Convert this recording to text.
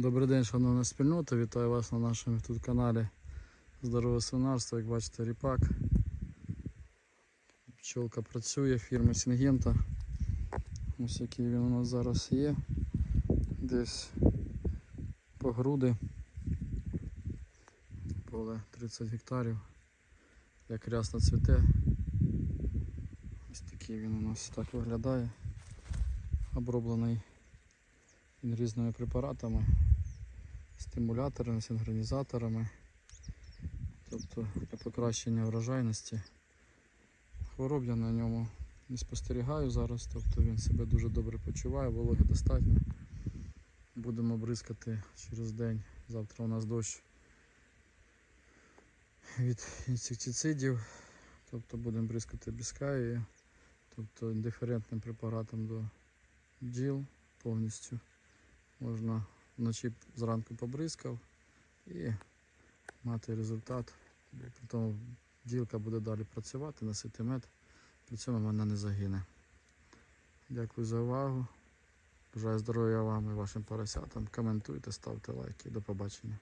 Добрий день, шановна спільнота. Вітаю вас на нашому тут каналі Здорове свинарство. Як бачите, ріпак. Пчолка працює, фірми Сінгента. Ось який він у нас зараз є. Десь по груди. Поле 30 гектарів. Як рясно цвіте. Ось такий він у нас так виглядає. Оброблений різними препаратами, стимуляторами, синхронізаторами, тобто для покращення врожайності. Хвороб я на ньому не спостерігаю зараз, тобто він себе дуже добре почуває, вологи достатньо. Будемо бризкати через день. Завтра у нас дощ від інсектицидів, тобто будемо бризкати біскаєю, тобто індиферентним препаратом до бджіл повністю. Можна вночі зранку побризкав і мати результат. Потім ділка буде далі працювати, носити мед, при цьому вона не загине. Дякую за увагу. Бажаю здоров'я вам і вашим поросятам. Коментуйте, ставте лайки. До побачення.